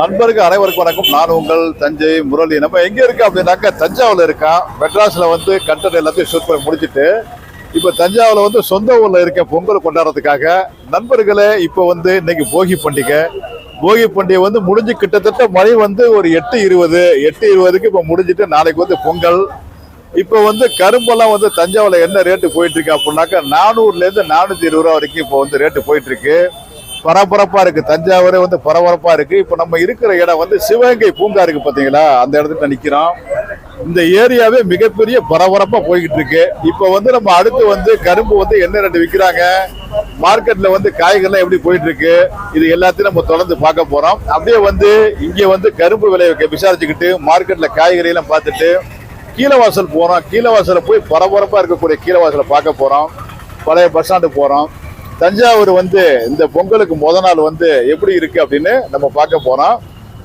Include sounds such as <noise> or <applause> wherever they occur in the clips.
நண்பருக்கு அனைவருக்கும் வணக்கம். நான் உங்கள் தஞ்சை முரளி. நம்ம எங்க இருக்கோம் அப்படின்னாக்கா தஞ்சாவூர்ல இருக்கான் மெட்ராஸ்ல வந்து கண்டென்ட் எல்லாத்தையும் ஷூட் பண்ணி முடிச்சுட்டு இப்போ தஞ்சாவூர்ல வந்து சொந்த ஊர்ல இருக்க பொங்கல் கொண்டாடுறதுக்காக நண்பர்களே இப்போ வந்து இன்னைக்கு போகி பண்டிகை. போகி பண்டிகை வந்து முடிஞ்சு கிட்டத்தட்ட மணி வந்து ஒரு எட்டு இருபது எட்டு இருபதுக்கு இப்போ முடிஞ்சிட்டு நாளைக்கு வந்து பொங்கல். இப்போ வந்து கரும்பெல்லாம் வந்து தஞ்சாவூர்ல என்ன ரேட்டு போயிட்டு இருக்கு அப்படின்னாக்கா நானூறுல இருந்து நானூத்தி இருபது ரூபா வரைக்கும் இப்போ வந்து ரேட்டு போயிட்டு இருக்கு. பரபரப்பா இருக்கு. தஞ்சாவூரே வந்து பரபரப்பா இருக்கு. இப்போ நம்ம இருக்கிற இடம் வந்து சிவகங்கை பூங்கா இருக்கு பாத்தீங்களா? அந்த இடத்துல நிக்கிறோம். இந்த ஏரியாவே மிகப்பெரிய பரபரப்பா போய்கிட்டு இருக்கு. இப்போ வந்து நம்ம அடுத்து வந்து கரும்பு வந்து என்ன ரெண்டு விற்கிறாங்க மார்க்கெட்ல வந்து காய்கறிலாம் எப்படி போயிட்டு இருக்கு? இது எல்லாத்தையும் நம்ம தொடர்ந்து பார்க்க போறோம். அப்படியே வந்து இங்க வந்து கரும்பு விலையை விசாரிச்சுக்கிட்டு மார்க்கெட்ல காய்கறி எல்லாம் பார்த்துட்டு கீழவாசல் போறோம். கீழவாசல போய் பரபரப்பா இருக்கக்கூடிய கீழவாசலை பார்க்க போறோம். பழைய பஸ் ஸ்டாண்டு போறோம். தஞ்சாவூர் வந்து இந்த பொங்கலுக்கு முத நாள் வந்து எப்படி இருக்கு அப்படின்னு நம்ம பார்க்க போறோம்.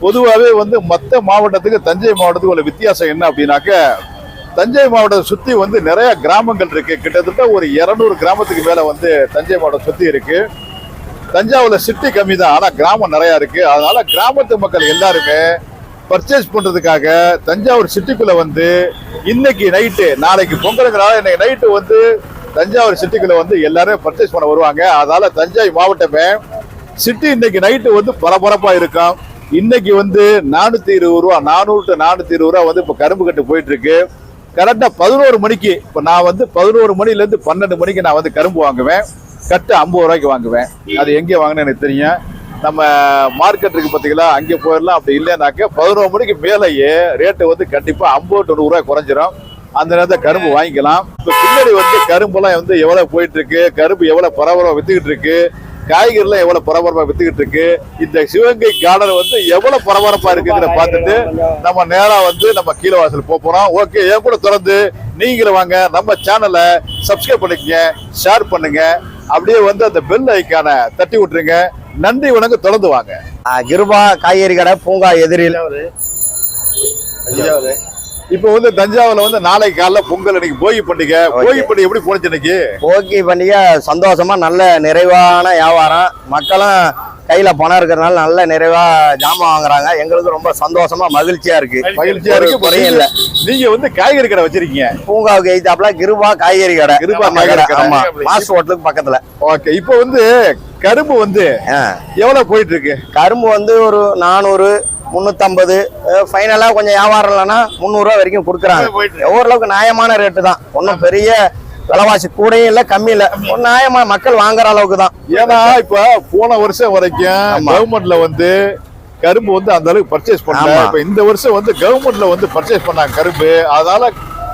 பொதுவாகவே வந்து மற்ற மாவட்டத்துக்கு தஞ்சை மாவட்டத்துக்கு உள்ள வித்தியாசம் என்ன அப்படின்னாக்க தஞ்சை மாவட்டத்தை சுற்றி வந்து நிறைய கிராமங்கள் இருக்கு. கிட்டத்தட்ட ஒரு இரநூறு கிராமத்துக்கு மேலே வந்து தஞ்சை மாவட்டம் சுற்றி இருக்கு. தஞ்சாவூர்ல சிட்டி கம்மி தான் ஆனால் கிராமம் நிறையா இருக்கு. அதனால கிராமத்து மக்கள் எல்லாருமே பர்ச்சேஸ் பண்ணுறதுக்காக தஞ்சாவூர் சிட்டிக்குள்ளே வந்து இன்னைக்கு நைட்டு நாளைக்கு பொங்கலுங்கிறனால இன்னைக்கு நைட்டு வந்து தஞ்சாவூர் சிட்டிக்குள்ள வந்து எல்லாரும் பர்ச்சேஸ் பண்ண வருவாங்க. அதனால தஞ்சாவூர் மாவட்டமே சிட்டி இன்னைக்கு நைட்டு வந்து பரபரப்பா இருக்கும். இன்னைக்கு வந்து நானூத்தி இருபது ரூபா நானூறு டு நானூத்தி இருபது ரூபா வந்து இப்ப கரும்பு கட்டு போயிட்டு இருக்கு கரெக்டா பதினோரு மணிக்கு இப்ப நான் வந்து பதினோரு மணில இருந்து பன்னெண்டு மணிக்கு நான் வந்து கரும்பு வாங்குவேன். கட்டு ஐம்பது ரூபாய்க்கு வாங்குவேன். அது எங்கே வாங்கினேன் எனக்கு தெரியும். நம்ம மார்க்கெட் இருக்கு பார்த்தீங்களா அங்கே போயிடலாம். அப்படி இல்லைனாக்க பதினோரு மணிக்கு மேலேயே ரேட்டு வந்து கண்டிப்பாக ஐம்பது டு நூறுரூவா குறைஞ்சிரும். அந்த நேரத்தில் கரும்பு வாங்கிக்கலாம். இப்போ பின்னாடி வந்து கரும்புலாம் வந்து எவ்வளோ போயிட்டு இருக்கு கரும்பு எவ்வளோ பரபரப்பாக வித்துக்கிட்டு இருக்கு? காய்கறிலாம் எவ்வளவு பரபரப்பா வித்துக்கிட்டு இருக்கு? இந்த சிவகங்கை கார்டன் வந்து எவ்வளவு பரபரப்பா இருக்குங்கிறத பார்த்துட்டு நம்ம நேரா வந்து நம்ம கீழே வாசல் போக போறோம். ஓகே என் கூட திறந்து நீங்களும் வாங்க. நம்ம சேனலை சப்ஸ்கிரைப் பண்ணிக்கங்க ஷேர் பண்ணுங்க. அப்படியே வந்து அந்த பெல் ஐக்கான தட்டி விட்டுருங்க. நன்றி வணக்கம். தொடர்ந்து வாங்க. கிருபா காய்கறி கடை பூங்கா எதிரில். இப்போ வந்து தஞ்சாவூர்ல வந்து நாளைக்கு காலைல பொங்கல் இன்னைக்கு போகி பண்டிகை. போகி பண்டிகை எப்படி போனுச்சு இன்னைக்கு? போக்கி பண்டிகை சந்தோஷமா நல்ல நிறைவான வியாபாரம். மக்களும் கையில பணம் இருக்கிறதுனால நல்ல நிறைவா ஜாமான் வாங்குறாங்க. எங்களுக்கு ரொம்ப சந்தோஷமா மகிழ்ச்சியா இருக்கு. மகிழ்ச்சியா இருக்கு. குறையும் இல்ல. நீங்க வந்து காய்கறி கடை வச்சிருக்கீங்க. பூங்காவுக்கு எய்தாப்புல கிருபா காய்கறி கடை. கிருபா காய்கறி கடை. ஆமா. மாஸ்டர் ஹோட்டலுக்கு பக்கத்துல. ஓகே. இப்போ வந்து கரும்பு வந்து. எவ்வளவு போயிட்டு இருக்கு? கரும்பு வந்து ஒரு நானூறு முந்நூற்றம்பது ஃபைனலாக கொஞ்சம் வியாபாரம் இல்லைன்னா முந்நூறுரூவா வரைக்கும் கொடுக்குறாங்க. ஓரளவுக்கு நியாயமான ரேட்டு தான். ஒன்றும் பெரிய விலைவாசி கூடயும் இல்லை கம்மி இல்லை. ஒரு நியாயமா மக்கள் வாங்குற அளவுக்கு தான். ஏன்னா இப்ப போன வருஷம் வரைக்கும். கவர்மெண்ட்ல வந்து கரும்பு வந்து அந்த அளவுக்கு பர்ச்சேஸ் பண்ணல. ஆமா. இப்ப இந்த வருஷம் வந்து கவர்மெண்ட்ல வந்து பர்ச்சேஸ் பண்ணாங்க கரும்பு. அதனால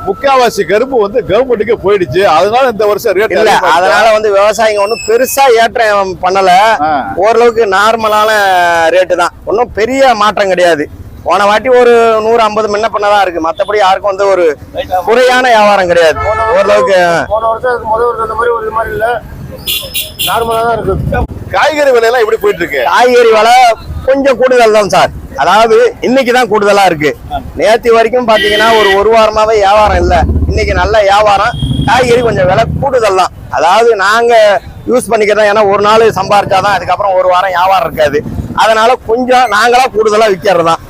முக்காவாசி கரும்பு வந்து கவர்மெண்ட்டுக்கு போயிடுச்சு. அதனால இந்த வருஷம் ரேட் இல்ல அதனால வந்து விவசாயிங்க ஒன்றும் பெருசா ஏற்றம் பண்ணல. ஓரளவுக்கு நார்மலான ரேட்டு தான். ஒன்றும் பெரிய மாற்றம் கிடையாது. போன வாட்டி ஒரு நூறு ஐம்பது முன்ன பண்ணதான் இருக்கு. மற்றபடி யாருக்கும் வந்து ஒரு குறையான வியாபாரம் கிடையாது. ஓரளவுக்கு போன வருஷம் முதல் வருஷம் அந்த மாதிரி ஒரு இது மாதிரி இல்ல. நார்மலா தான் இருக்கு. காய்கறி விலையெல்லாம் எப்படி போயிட்டு இருக்கு? காய்கறி விலை கொஞ்சம் கூடுதல் தான் சார். அதாவது இன்னைக்கு தான் கூடுதலாக இருக்கு. நேற்று வரைக்கும் பார்த்தீங்கன்னா ஒரு ஒரு வாரமாகவே வியாபாரம் இல்லை. இன்னைக்கு நல்ல வியாபாரம். காய்கறி கொஞ்சம் விலை கூடுதல் தான். அதாவது நாங்கள் யூஸ் பண்ணிக்கிறோம் ஏன்னா ஒரு நாள் சம்பாரிச்சாதான் அதுக்கப்புறம் ஒரு வாரம் வியாபாரம் இருக்காது. அதனால கொஞ்சம் நாங்களா கூடுதலாக விற்கிறது தான்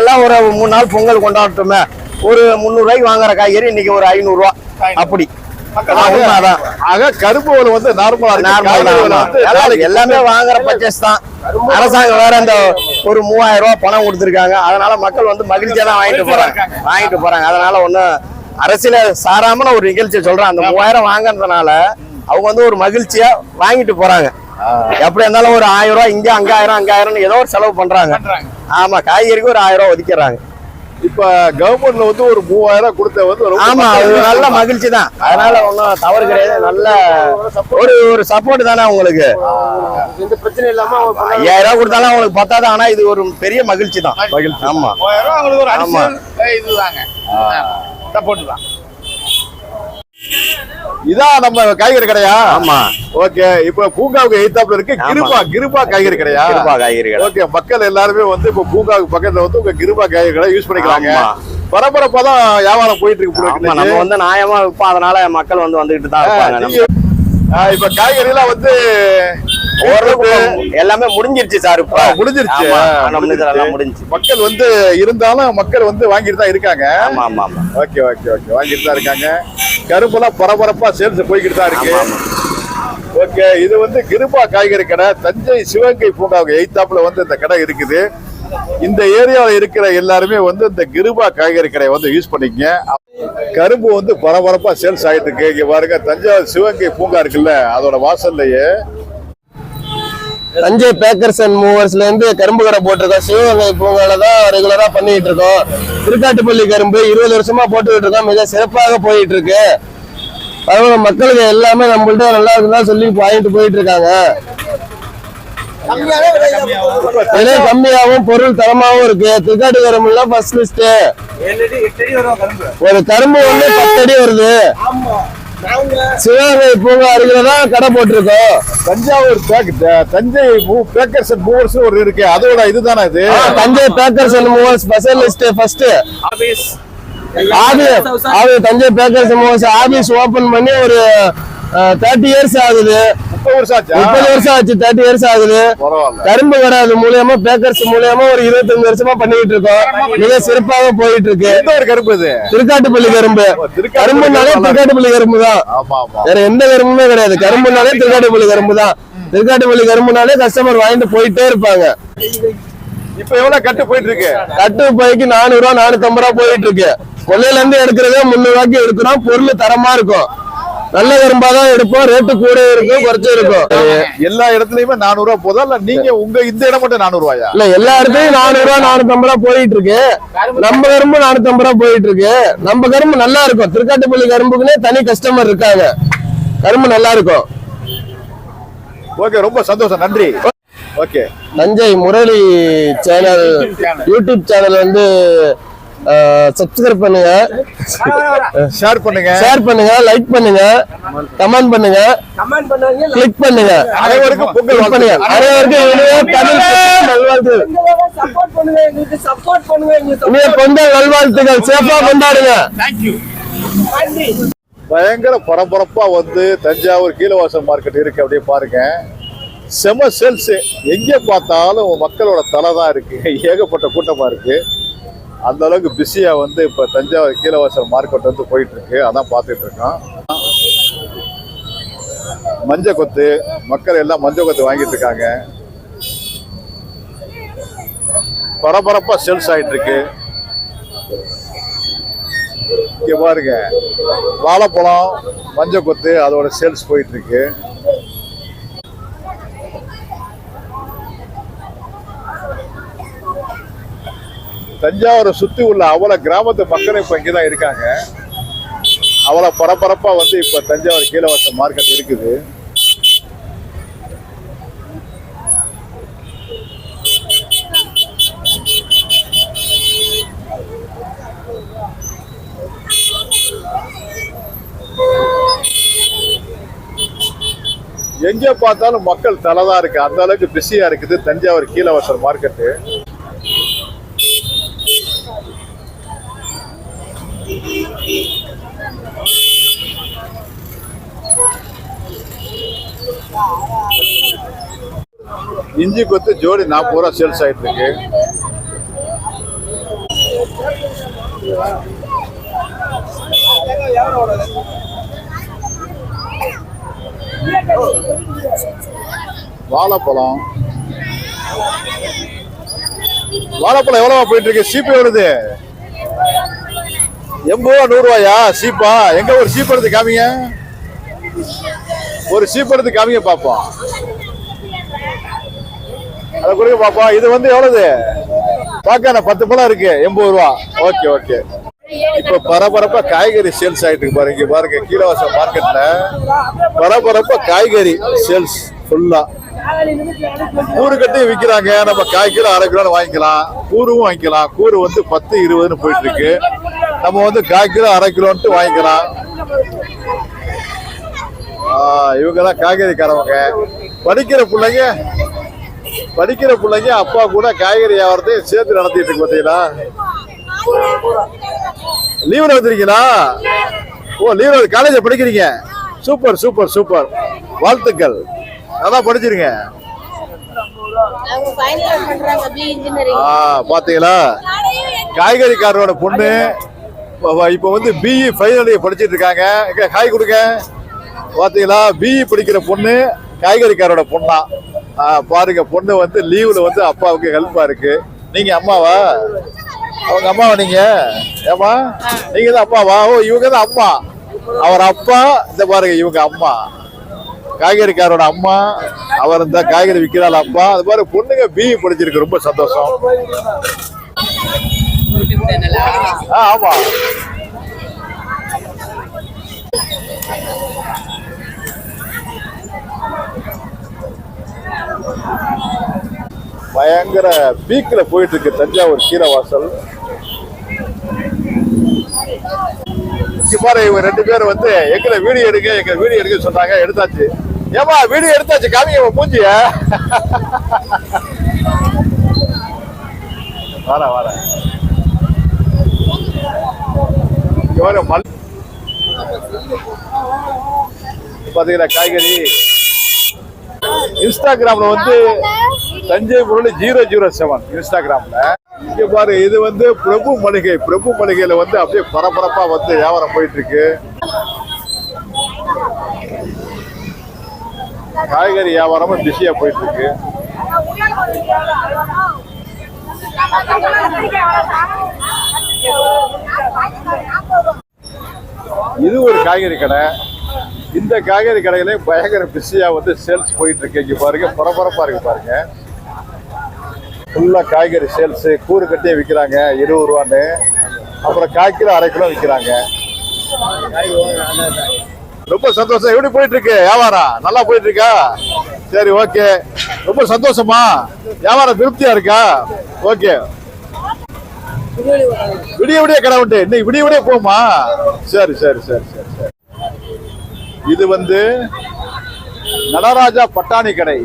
எல்லாம் ஒரு மூணு நாள் பொங்கல் கொண்டாடட்டுமே. ஒரு முந்நூறுரூவாய்க்கு வாங்குற காய்கறி இன்னைக்கு ஒரு ஐநூறுரூவா அப்படி. ஆக கரும்பு வந்து நார்மலா எல்லாமே வாங்குற பர்ச்சேஸ் தான். அரசாங்கம் வேற அந்த ஒரு மூவாயிரம் ரூபாய் பணம் கொடுத்துருக்காங்க. அதனால மக்கள் வந்து மகிழ்ச்சியா தான் வாங்கிட்டு போறாங்க. வாங்கிட்டு போறாங்க. அதனால ஒண்ணும் அரசியல சாராம நான் ஒரு நிகழ்ச்சியை சொல்றேன். அந்த மூவாயிரம் வாங்குறதுனால அவங்க வந்து ஒரு மகிழ்ச்சியா வாங்கிட்டு போறாங்க. எப்படி இருந்தாலும் ஒரு ஆயிரம் ரூபாய் இங்க அங்காயிரம் அங்காயிரம் ஏதோ ஒரு செலவு பண்றாங்க. ஆமா காய்கறிக்கு ஒரு ஆயிரம் ரூபாய் ஒதுக்கிறாங்க இப்ப கவர்மெண்ட்ல வந்து ஒரு மூவாயிரம் கொடுத்த வந்து ஆமா அது நல்ல மகிழ்ச்சி தான் அதனால ஒன்றும் தவறு கிடையாது. நல்ல ஒரு ஒரு சப்போர்ட் தானே உங்களுக்கு. எந்த பிரச்சனையும் இல்லாம. ஐயாயிரம் ரூபாய் கொடுத்தாலும் அவங்களுக்கு பத்தாது. ஆனா இது ஒரு பெரிய மகிழ்ச்சி. தான் மகிழ்ச்சி. ஆமா. ஆமா. இதுதாங்க. சப்போர்ட் தான் இதான் நம்ம காய்கறி கடையா? ஆமா. ஓகே இப்ப பூங்காவுக்கு எய்தாப்புல இருக்கு. கிருபா கிருபா காய்கறி கடையா? கிருபா காய்கறிகள் ஓகே மக்கள் எல்லாருமே வந்து இப்ப பூங்காவுக்கு பக்கத்துல வந்து உங்க கிருபா காய்கறி கடை யூஸ் பண்ணிக்கிறாங்க. பரபரப்பா தான் வியாபாரம் போயிட்டு இருக்கு நம்ம வந்து நியாயமா விற்போம் அதனால மக்கள் வந்து வந்துகிட்டு தான் இருப்பாங்க. இப்ப காய்கறி எல்லாம் வந்து ஓரளவுக்கு எல்லாமே முடிஞ்சிருச்சு சார் இப்ப. முடிஞ்சிருச்சு. முடிஞ்சுச்சு மக்கள் வந்து இருந்தாலும் மக்கள் வந்து வாங்கிட்டு தான் இருக்காங்க. ஆமா ஆமா ஆமா. Okay okay okay. வாங்கிட்டு தான் இருக்காங்க. கரும்பெல்லாம் பரபரப்பா சேல்ஸ் போய்கிட்டு தான் இருக்கு. ஓகே இது வந்து கிருபா காய்கறி கடை. தஞ்சை சிவகங்கை பூங்காவுக்கு எய்த்தாப்புல வந்து இந்த கடை இருக்குது. இந்த ஏரியாவில் இருக்கிற எல்லாருமே வந்து இந்த கிருபா காய்கறி கடையை வந்து யூஸ் பண்ணிக்கங்க. கரும்பு வந்து பரபரப்பா சேல்ஸ் ஆயிட்டு இருக்கு. இங்க பாருங்க தஞ்சாவூர் சிவகங்கை பூங்கா இருக்குல்ல அதோட வாசல்லையே. தஞ்சை பேக்கர்ஸ் அண்ட் மூவர்ஸ்ல இருந்து கரும்பு கடை போட்டிருக்கோம். சிவகங்கை பூங்கால தான் ரெகுலரா பண்ணிட்டு இருக்கோம். திருக்காட்டுப்பள்ளி கரும்பு இருபது வருஷமா போட்டுக்கிட்டு இருக்கோம். மிக சிறப்பாக போயிட்டு இருக்கு. பரவாயில்ல மக்களுக்கு எல்லாமே நம்மள்ட்ட நல்லா இருக்குதான் சொல்லி வாங்கிட்டு போயிட்டு இருக்காங்க. விலை கம்மியாகவும் பொருள் தரமாவும் இருக்கு. திருக்காட்டு கரும்புல ஃபர்ஸ்ட் லிஸ்ட் ஒரு கரும்பு வந்து பத்து அடி வருது. சிவகங்கை பூங்கா அருகில தான் கடை போட்டிருக்கோம். Thanjavur Thanjai packers and movers ஒரு இருக்கு. அதோட இதுதானே இது? Thanjai packers and movers specialist first office. ஆபி ஆபி Thanjai packers movers office open பண்ணி ஒரு தேர்ட்டி இயர்ஸ் ஆகுது. முப்பது வருஷம் ஆச்சா? முப்பது வருஷம் ஆச்சு தேர்ட்டி இயர்ஸ் ஆகுது. கரும்பு கடை அது மூலியமா பேக்கர்ஸ் மூலியமா ஒரு இருபத்தஞ்சு வருஷமா பண்ணிட்டு இருக்கோம். மிக சிறப்பாக போயிட்டு இருக்கு எந்த ஒரு கரும்பு இது? திருக்காட்டுப்பள்ளி கரும்பு. கரும்புனாலே கரும்பு. திருக்காட்டுப்பள்ளி கரும்பு தான் வேற எந்த கரும்புமே கிடையாது. கரும்புனாலே திருக்காட்டுப்பள்ளி கரும்பு தான் திருக்காட்டுப்பள்ளி கரும்புனாலே கஸ்டமர் வாங்கிட்டு போயிட்டே இருப்பாங்க. இப்ப எவ்வளவு கட்டு போயிட்டு இருக்கு கட்டு பைக்கு நானூறு ரூபா நானூத்தி ஐம்பது ரூபா போயிட்டு இருக்கு கொள்ளையில இருந்து எடுக்கிறதே முந்நூறு ரூபாய்க்கு எடுக்கிறோம். பொருள் தரமா இருக்கும். நல்ல கரும்பா தான் எடுப்போம். ரேட்டு கூட இருக்கும் குறைச்சு இருக்கும். எல்லா இடத்துலயுமே நானூறு ரூபாய் போதா? இல்ல நீங்க உங்க இந்த இடம் மட்டும் நானூறு ரூபாயா இல்ல எல்லா இடத்துலயும் நானூறு ரூபா நானூத்தி ஐம்பது ரூபா போயிட்டு இருக்கு நம்ம கரும்பு நானூத்தி ஐம்பது ரூபா போயிட்டு இருக்கு நம்ம கரும்பு நல்லா இருக்கும். திருக்காட்டுப்பள்ளி கரும்புக்குன்னே தனி கஸ்டமர் இருக்காங்க. கரும்பு நல்லா இருக்கும். ஓகே ரொம்ப சந்தோஷம். நன்றி. Okay. Thanjai Murali channel YouTube channel வந்து சப்ஸ்கிரைப் பண்ணுங்க. ஷேர் பண்ணுங்க. ஷேர் பண்ணுங்க லைக் பண்ணுங்க கமெண்ட் பண்ணுங்க கமெண்ட் பண்ணாங்க. கிளிக் பண்ணுங்க. அனைவருக்கும் பொங்கல் பண்ணுங்க. அனைவருக்கும் இனிய தமிழ் நல்வாழ்த்துகள் சப்போர்ட் பண்ணுங்க எங்களுக்கு சப்போர்ட் பண்ணுங்க எங்களுக்கு இனிய பொங்கல் நல்வாழ்த்துகள் சேஃபா கொண்டாடுங்க. பயங்கர பரபரப்பா வந்து தஞ்சாவூர் கீழவாசல் மார்க்கெட் இருக்கு அப்படியே பாருங்க. செம சேல்ஸ் எங்க பார்த்தாலும் மக்களோட தலை தான் இருக்கு. ஏகப்பட்ட கூட்டமா இருக்கு. அந்த அளவுக்கு பிஸியா வந்து இப்ப தஞ்சாவூர் கீழவாசல் மார்க்கெட் வந்து போயிட்டு இருக்கு அதான் பார்த்துட்டு இருக்கோம் மஞ்சள் கொத்து மக்கள் எல்லாம் மஞ்சள் கொத்து வாங்கிட்டு இருக்காங்க பரபரப்பா சேல்ஸ் ஆயிட்டு இருக்கு இங்க பாருங்க. வாழைப்பழம் மஞ்சள் கொத்து அதோட சேல்ஸ் போயிட்டு இருக்கு தஞ்சாவூரை சுற்றி உள்ள அவ்வளோ கிராமத்து மக்கள் இங்கே தான் இருக்காங்க. அவ்வளோ பரபரப்பாக வந்து இப்போ தஞ்சாவூர் கீழவாசல் மார்க்கெட் இருக்குது. எங்கே பார்த்தாலும் மக்கள் தலைதான் இருக்குது அந்த அளவுக்கு பிஸியா இருக்குது தஞ்சாவூர் கீழவாசல் மார்க்கெட்டு இஞ்சி கொத்து ஜோடி நாற்பது ரூபா சேல்ஸ் ஆகிட்டு இருக்கு வாழைப்பழம். வாழைப்பழம் எவ்வளவா போயிட்டு இருக்கு சீப்பு எவ்வளவு எண்பது ரூபா நூறு ரூபாயா சீப்பா? எங்க ஒரு சீப் எடுத்து காமிங்க. ஒரு சீப் எடுத்து காமிங்க பாப்போம். அதை கொடுக்க பாப்பா இது வந்து எவ்வளவு? பாக்க பத்து பழம் இருக்கு. எண்பது ரூபா. Okay okay. இப்ப பரபரப்பா காய்கறி சேல்ஸ் ஆயிட்டு இருக்கு பாருங்க. பாருங்க கீழவாச மார்க்கெட்ல பரபரப்பா காய்கறி சேல்ஸ் ஃபுல்லா கூறு கட்டையும் விற்கிறாங்க நம்ம காய்கறி அரை கிலோ வாங்கிக்கலாம். கூறும் வாங்கிக்கலாம். கூறு வந்து பத்து இருபதுன்னு போயிட்டு இருக்கு. நம்ம வந்து காய் கிலோ அரை கிலோன்ட்டு வாங்கிக்கலாம் இவங்க தான் காய்கறிக்காரவங்க. படிக்கிற பிள்ளைங்க படிக்கிற பிள்ளைங்க அப்பா கூட காய்கறி வியாபாரத்தையும் சேர்த்து நடத்திட்டு இருக்கு பார்த்தீங்களா? லீவ்ல வந்திருக்கீங்களா? ஓ லீவ்ல காலேஜ் படிக்கிறீங்க. சூப்பர் சூப்பர் சூப்பர் வாழ்த்துக்கள். நல்லா படிச்சிருங்க. பாத்தீங்களா? காய்கறிக்காரரோட பொண்ணு இப்போ வந்து பிஇ ஃபைனல் இயர் படிச்சிட்டு இருக்காங்க. இங்கே காய் கொடுங்க. பார்த்தீங்களா பிஇ படிக்கிற பொண்ணு காய்கறிக்காரோட பொண்ணா. பாருங்க பொண்ணு வந்து லீவில் வந்து அப்பாவுக்கு ஹெல்ப்பாக இருக்கு. நீங்கள் அம்மாவா? அவங்க அம்மாவா நீங்க? ஏமா நீங்க தான் அம்மாவா? ஓ இவங்க தான் அம்மா. அவர் அப்பா இந்த பாருங்க இவங்க அம்மா. காய்கறிக்காரோட அம்மா. அவர் இந்த காய்கறி விற்கிறாள் அப்பா. அது மாதிரி பொண்ணுங்க பிஇ படிச்சிருக்கு ரொம்ப சந்தோஷம். ஆ ஆமா. பயங்கர பீக்ல போயிட்டு இருக்கு தஞ்சாவூர் கீரவாசல். இங்க பாரு இவங்க ரெண்டு பேரும் வந்து எங்களை வீடியோ எடுங்க எங்க வீடியோ எடுக்க சொன்னாங்க எடுத்தாச்சு. ஏமா வீடியோ எடுத்தாச்சு காமிங்க உன் மூஞ்சிய. <laughs> வர வர இங்க மல் பாத்தீங்களா காய்கறி? இன்ஸ்டாகிராம்ல வந்து Thanjai Murali zero zero seven இன்ஸ்டாகிராம்ல. இங்க பாரு இது வந்து பிரபு மளிகை. பிரபு மளிகையில வந்து அப்படியே பரபரப்பா வந்து வியாபாரம் போயிட்டு இருக்கு காய்கறி வியாபாரமும் பிஸியா போயிட்டு இருக்கு இது ஒரு காய்கறி கடை. இந்த காய்கறி கடையில பயங்கர பிஸியா வந்து சேல்ஸ் போயிட்டு இருக்கு பாருங்க பரபரப்பா இருக்கு பாருங்க. ஃபுல்லா காய்கறி சேல்ஸ் கூறு கட்டியே விற்கிறாங்க இருபது ரூபான்னு. அப்புறம் கால் கிலோ அரை கிலோ விற்கிறாங்க ரொம்ப சந்தோஷம். எப்படி போயிட்டு இருக்கு வியாபாரம்? நல்லா போயிட்டு இருக்கா சரி ஓகே ரொம்ப சந்தோஷமா? வியாபாரம் திருப்தியா இருக்கா? ஓகே விடிய விடிய கடை உண்டு. இன்னைக்கு விடிய விடிய போமா? சரி சரி சரி சரி சரி. இது வந்து நடராஜா பட்டாணி கடை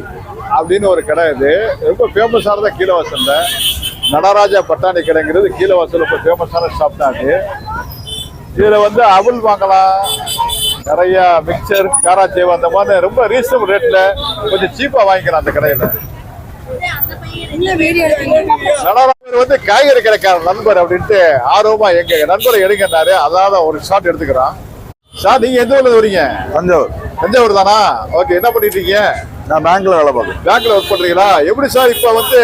அப்படின்னு ஒரு கடை இது. ரொம்ப ஃபேமஸானதா கீழவாசல்ல நடராஜா பட்டாணி கடைங்கிறது கீழவாசல் ரொம்ப ஃபேமஸான ஷாப் தான் அது. இதுல வந்து அவல் வாங்கலாம். நிறைய மிக்சர் காராச்சேவ் அந்த மாதிரி ரொம்ப ரீசனபிள் ரேட்ல கொஞ்சம் சீப்பா வாங்கிக்கலாம் அந்த கடையில. வந்து காய்கறி கடைக்காரர் நண்பர் அப்படின்ட்டு ஆர்வமா எங்க நண்பரை எடுங்கன்னாரு. அதாவது ஒரு ஷாட் எடுத்துக்கிறான். சார் நீங்க எந்த ஊர்ல வரீங்க? தஞ்சாவூர். தஞ்சாவூர் தானா? ஓகே என்ன பண்ணிட்டு இருக்கீங்க? நான் பேங்க்ல வேலை பார்க்குறேன். பேங்க்ல ஒர்க் பண்றீங்களா? எப்படி சார் இப்ப வந்து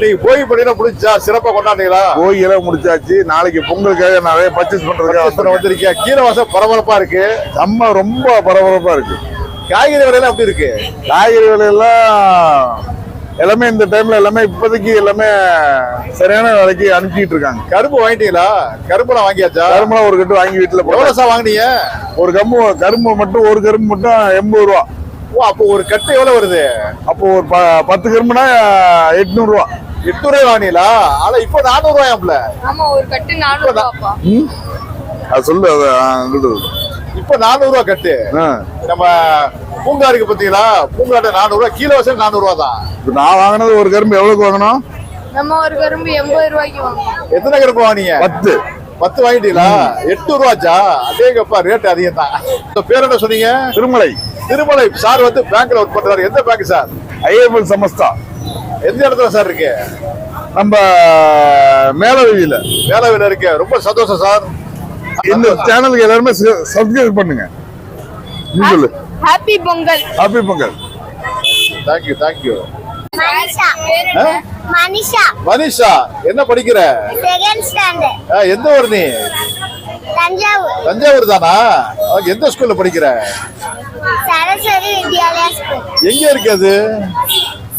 நீங்க போய் பண்ணீங்கன்னா முடிஞ்சா சிறப்பா கொண்டாடுறீங்களா போய் எல்லாம் முடிச்சாச்சு. நாளைக்கு பொங்கலுக்காக நிறைய பர்ச்சேஸ் பண்றதுக்காக வந்திருக்கேன். கீழே வாசம் பரபரப்பா இருக்கு. செம்ம ரொம்ப பரபரப்பா இருக்கு. காய்கறி விலையெல்லாம் எப்படி இருக்கு? காய்கறி விலையெல்லாம் எல்லாமே இந்த டைம்ல எல்லாமே இப்போதைக்கு எல்லாமே சரியான விலைக்கு அனுப்பிச்சிட்டு இருக்காங்க. கரும்பு வாங்கிட்டீங்களா? கரும்புலாம் வாங்கியாச்சா? கரும்புலாம் ஒரு கட்டு வாங்கி வீட்டுல போட எவ்வளவு சார் வாங்குனீங்க? ஒரு கம்பு கரும்பு மட்டும் ஒரு கரும்பு மட்டும் எண்பது ரூபா. ஓ அப்போ ஒரு கட்டு எவ்வளவு வருது? அப்போ ஒரு ப- பத்து கரும்புனா எட்நூறு ரூபா. எட்டு ரூபாய் வாங்கினீங்களா? ஆனா இப்போ நானூறு ரூபாயாம்ல. ஆமா ஒரு கட்டு நானூறு ரூபாப்பா. ம்? அது சொல்லு அது. இப்போ நானூறு ரூபாய் கட்டு. ஆ. நம்ம பூங்கா இருக்கு பாத்தீங்களா? பூங்காட்ட நானூறு ரூபாய் கீழே வசம் நானூறு ரூபாய் தான். இப்ப நான் வாங்கினது ஒரு கரும்பு எவ்வளவுக்கு வாங்கினோம் நம்ம ஒரு கரும்பு எண்பது ரூபாய்க்கு வாங்குவோம் எத்தனை கரும்பு வாங்கினீங்க? பத்து. பத்து வாங்கிட்டீங்களா? எட்டு ரூபாச்சா அதேங்கப்பா ரேட் அதிகம் தான். உங்க பேர் என்ன சொன்னீங்க? திருமலை. திருமலை. சார் வந்து பேங்க்ல ஒர்க் பண்றாரு. எந்த பேங்க் சார்? ஐஎஃப்எல் சமஸ்தா. எந்த இடத்துல சார் இருக்கு? நம்ம மேலவீதியில வேலைவில் இருக்கு. ரொம்ப சந்தோஷம் சார். இந்த சேனலுக்கு எல்லாருமே சப்ஸ்கிரைப் பண்ணுங்க. நீ சொல்லு. Happy Pongal happy Pongal thank you thank you Manisha Manisha Manisha என்ன படிக்கிற? செகண்ட் ஸ்டாண்டர்ட் ஆ, எந்த ஊர் நீ? தஞ்சாவூர். தஞ்சாவூர் தானா? எந்த ஸ்கூல்ல படிக்கிற? சரஸ்வதி வித்யாலயா ஸ்கூல் எங்க இருக்கு அது?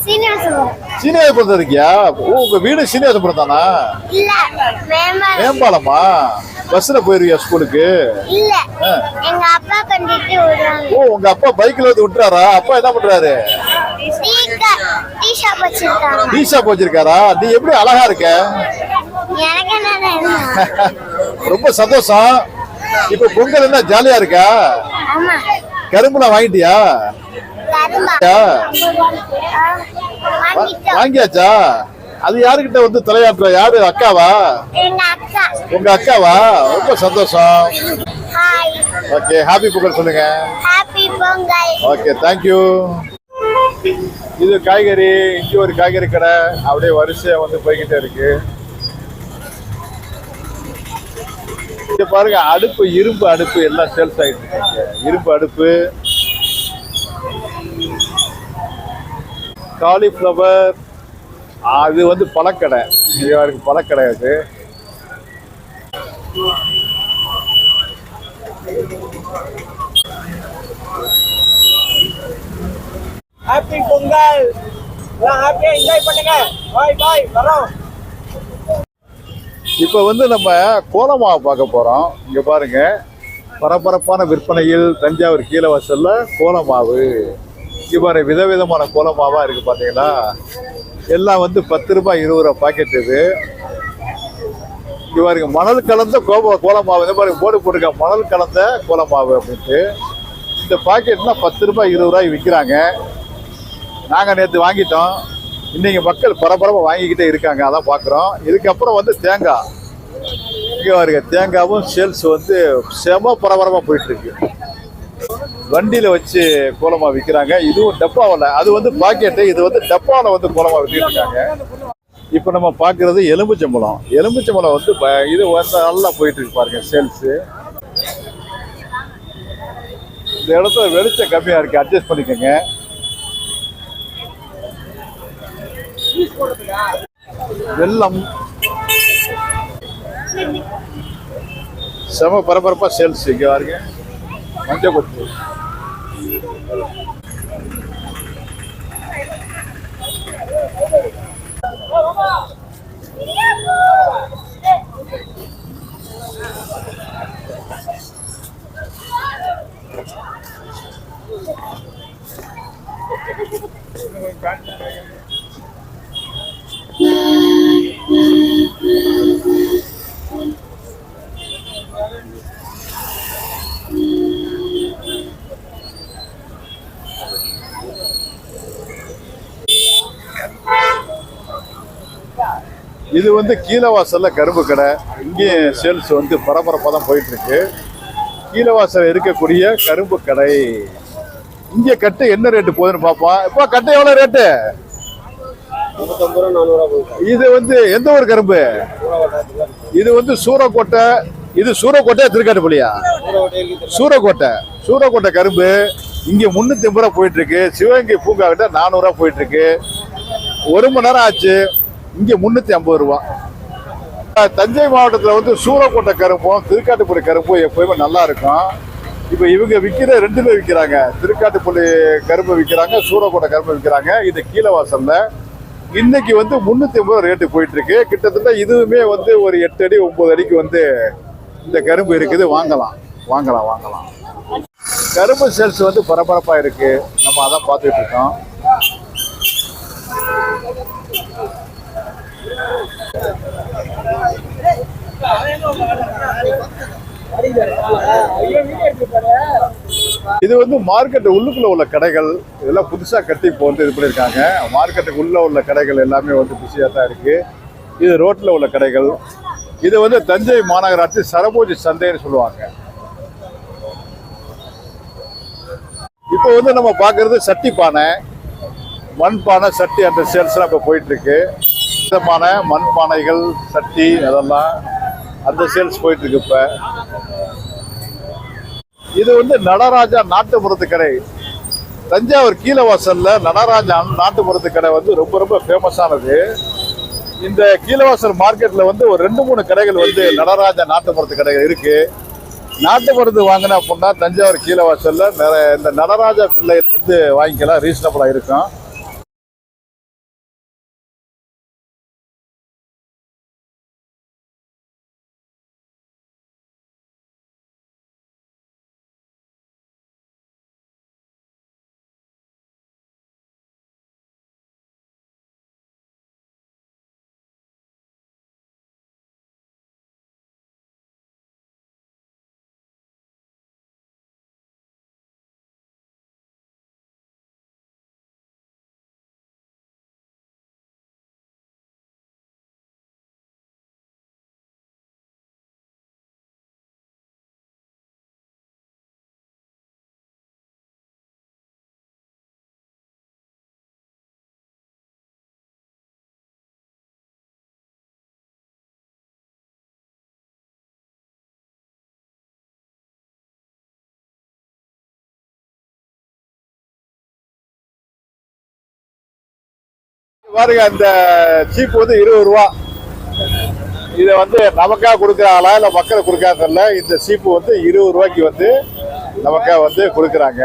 சீனிவாசபுரம். இருக்கியா உங்க வீடு சீனிவாசபுரம் தானா? மேம்பாலம். பஸ்ல போயிருவியா ஸ்கூலுக்கு ஓ உங்க அப்பா பைக்ல வந்து விட்டுறாரா? அப்பா என்ன பண்றாரு? டீ ஷாப் வச்சிருக்காரா? நீ எப்படி அழகா இருக்க? <laughs> ரொம்ப சந்தோஷம். இப்ப பொங்கல் என்ன ஜாலியா இருக்கா? கரும்புலாம் வாங்கிட்டியா? வாங்கியாச்சா? அது யாருக்கிட்ட வந்து தலையாட்டுற? யாரு? அக்காவா? உங்க அக்காவா? ரொம்ப சந்தோஷம். ஓகே ஹாப்பி பொங்கல் சொல்லுங்க. ஓகே தேங்க்யூ இது காய்கறி இங்கே ஒரு காய்கறி கடை. அப்படியே வரிசையா வந்து போய்கிட்டே இருக்கு. பாருங்க அடுப்பு இரும்பு அடுப்பு எல்லாம் சேல்ஸ் ஆகிட்டு இருக்கு. இரும்பு அடுப்பு காலிஃப்ளவர் அது வந்து பழக்கடை. இவருக்கு பழக்கடை அது. ஹாப்பி பொங்கல் எல்லாம் என்ஜாய் பண்ணுங்க. பாய் பாய் வரோம். இப்போ வந்து நம்ம கோலமாவை பார்க்க போகிறோம் இங்கே பாருங்க. பரபரப்பான விற்பனையில் தஞ்சாவூர் கீழே வாசல்ல கோலமாவு. இவ்வாறு விதவிதமான கோலமாவாக இருக்குது பார்த்தீங்களா எல்லாம் வந்து பத்து ரூபாய் இருபது ரூபாய் பாக்கெட் இது. இவருக்கு மணல் கலந்த கோப கோலமாவு. இந்த மாதிரி போர்டு போட்டிருக்க மணல் கலந்த கோலமாவு அப்படின்ட்டு. இந்த பாக்கெட்லாம் பத்து ரூபாய் இருபது ரூபாய் விற்கிறாங்க நாங்கள் நேற்று வாங்கிட்டோம். இன்றைக்கி மக்கள் பரபரப்பாக வாங்கிக்கிட்டே இருக்காங்க. அதான் பார்க்குறோம் இதுக்கப்புறம் வந்து தேங்காய். இங்கே பாருங்க தேங்காவும் சேல்ஸ் வந்து செம பரபரப்பாக போயிட்டுருக்கு வண்டியில் வச்சு கோலமாக விற்கிறாங்க இதுவும் டப்பாவில். அது வந்து பாக்கெட்டு இது வந்து டப்பாவில் வந்து கோலமாக விற்றுருக்காங்க இருக்காங்க இப்போ நம்ம பார்க்குறது எலும்புச்சம்பழம். எலும்புச்சம்பழம் வந்து ப- இது வந்து நல்லா போயிட்டுருக்கு பாருங்க சேல்ஸு இந்த இடத்துல வெளிச்சம் கம்மியாக இருக்குது அட்ஜஸ்ட் பண்ணிக்கோங்க. வெல்லம் செம பரபரப்பாக சேல்ஸ் இங்கே பாருங்க. மஞ்சள் கொத்து இது வந்து கீழவாசலில் கரும்பு கடை. இங்கேயும் சேல்ஸ் வந்து பரபரப்பாக தான் போயிட்டுருக்கு. கீழவாசல் இருக்கக்கூடிய கரும்பு கடை. இங்கே கட்டு என்ன ரேட்டு போகுதுன்னு பார்ப்போம் இப்போ கட்டு எவ்வளோ ரேட்டு இது வந்து எந்த ஒரு கரும்பு? இது வந்து சூரக்கோட்டை. இது சூரக்கோட்டை திருக்காட்டுப்பள்ளியா சூரக்கோட்டை. சூரக்கோட்டை கரும்பு. இங்கே முந்நூற்றி ஐம்பது ரூபா போயிட்டுருக்கு. சிவகங்கை பூங்கா கிட்ட நானூறுரூவா போயிட்டுருக்கு. ஒரு மணி நேரம் ஆச்சு. இங்கே முந்நூற்றி ஐம்பது ரூபா. தஞ்சை மாவட்டத்தில் வந்து சூரக்கோட்டை கரும்பும் திருக்காட்டுப்பள்ளி கரும்பும் எப்போயுமே நல்லா இருக்கும். இப்போ இவங்க விற்கிற ரெண்டுமே விற்கிறாங்க திருக்காட்டுப்பள்ளி கரும்பு விற்கிறாங்க சூரக்கோட்டை கரும்பு விற்கிறாங்க இது கீழே வாசலில். இன்னைக்கு வந்து முந்நூற்றி ஐம்பது ரேட்டு போயிட்டுருக்கு. கிட்டத்தட்ட இதுவுமே வந்து ஒரு எட்டு அடி ஒம்பது அடிக்கு வந்து இந்த கரும்பு இருக்குது. வாங்கலாம். வாங்கலாம் வாங்கலாம். கரும்பு சேல்ஸ் வந்து பரபரப்பாக இருக்குது நம்ம அதான் பார்த்துட்டு இருக்கோம். இது வந்து மார்க்கெட் உள்ளுக்குள்ள உள்ள கடைகள் இதெல்லாம் புதுசா கட்டி இப்போ வந்து இது பண்ணியிருக்காங்க. மார்க்கெட்டுக்கு உள்ள உள்ள கடைகள் எல்லாமே வந்து பிஸியாக தான் இருக்கு. இது ரோட்ல உள்ள கடைகள். இது வந்து தஞ்சை மாநகராட்சி சரபோஜி சந்தைன்னு சொல்லுவாங்க. இப்போ வந்து நம்ம பார்க்குறது சட்டி பானை மண் பானை சட்டி அந்த சேல்ஸ்லாம் இப்போ போயிட்டு இருக்கு. விதமான மண் பானைகள் சட்டி அதெல்லாம் அந்த சேல்ஸ் போயிட்டு இருக்கு இப்போ. இது வந்து நடராஜா நாட்டுப்புறத்து கடை. தஞ்சாவூர் கீழவாசல்ல நடராஜா நாட்டுப்புறத்து கடை வந்து ரொம்ப ரொம்ப ஃபேமஸானது இந்த கீழவாசல் மார்க்கெட்ல வந்து ஒரு ரெண்டு மூணு கடைகள் வந்து நடராஜா நாட்டுப்புறத்து கடைகள் இருக்கு. நாட்டு மருந்து வாங்கினா அப்படின்னா தஞ்சாவூர் கீழவாசல்ல நிறைய இந்த நடராஜா பிள்ளைகள் வந்து வாங்கிக்கலாம் ரீசனபிளா இருக்கும். பாருங்க இந்த சீப்பு வந்து இருபது ரூபா. இதை வந்து நமக்கா கொடுக்குறாங்களா இல்லை மக்களை கொடுக்காதல்ல இந்த சீப்பு வந்து இருபது ரூபாய்க்கு வந்து நமக்கா வந்து கொடுக்குறாங்க.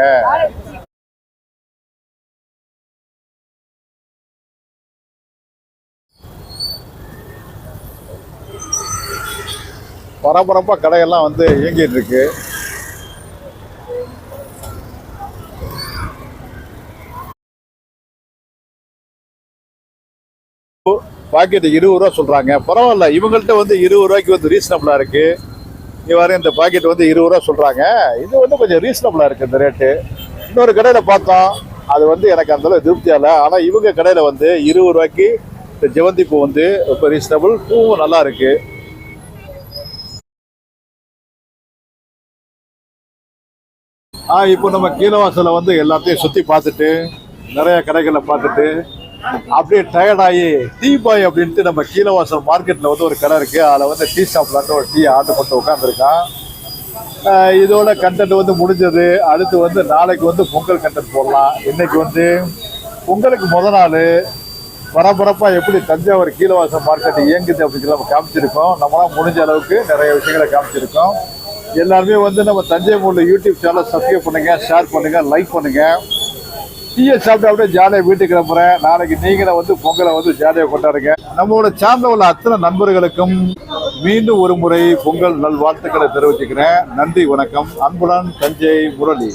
பரபரப்பாக கடையெல்லாம் வந்து இயங்கிட்டு இருக்கு. பாக்கெட்டு இருபது ரூபா சொல்கிறாங்க பரவாயில்ல இவங்கள்ட்ட வந்து இருபது ரூபாய்க்கு வந்து ரீசனபிளாக இருக்குது இவ்வாறு இந்த பாக்கெட் வந்து இருபது ரூபா சொல்கிறாங்க இது வந்து கொஞ்சம் ரீசனபிளாக இருக்குது இந்த ரேட்டு இன்னொரு கடையில் பார்த்தோம். அது வந்து எனக்கு அந்தளவு திருப்தியாக இல்லை ஆனால் இவங்க கடையில் வந்து இருபது ரூபாய்க்கு இந்த ஜெவந்தி பூ வந்து ரொம்ப ரீசனபிள் பூவும் நல்லா இருக்குது ஆ இப்போ நம்ம கீழவாசலை வந்து எல்லாத்தையும் சுற்றி பார்த்துட்டு நிறைய கடைகளை பார்த்துட்டு அப்படியே டயர்ட் ஆகி டீ பாய் அப்படின்ட்டு நம்ம கீழவாசல் மார்க்கெட்டில் வந்து ஒரு கடை இருக்குது அதில் வந்து டீ ஷாப்ல ஒரு டீ ஆர்டர் போட்டு உட்காந்துருக்கான் இதோட கண்டென்ட் வந்து முடிஞ்சது. அடுத்து வந்து நாளைக்கு வந்து பொங்கல் கண்டென்ட் போடலாம். இன்னைக்கு வந்து பொங்கலுக்கு முத நாள் பரபரப்பாக எப்படி தஞ்சாவூர் கீழவாசல் மார்க்கெட் இயங்குது அப்படின்னு நம்ம காமிச்சிருக்கோம். நம்மளாம் முடிஞ்ச அளவுக்கு நிறைய விஷயங்களை காமிச்சிருக்கோம். எல்லாருமே வந்து நம்ம தஞ்சை மூல யூடியூப் சேனலை சப்ஸ்கிரைப் பண்ணுங்க ஷேர் பண்ணுங்கள் லைக் பண்ணுங்கள் டீயை சாப்பிட்டு அப்படியே ஜாலியாக வீட்டுக்கு கிளம்புறேன். நாளைக்கு நீங்களும் வந்து பொங்கலை வந்து ஜாலியாக கொண்டாடுங்க. நம்மளோட சார்ந்த உள்ள அத்தனை நண்பர்களுக்கும் மீண்டும் ஒரு முறை பொங்கல் நல்வாழ்த்துக்களை தெரிவிச்சுக்கிறேன். நன்றி வணக்கம். அன்புடன் தஞ்சை முரளி.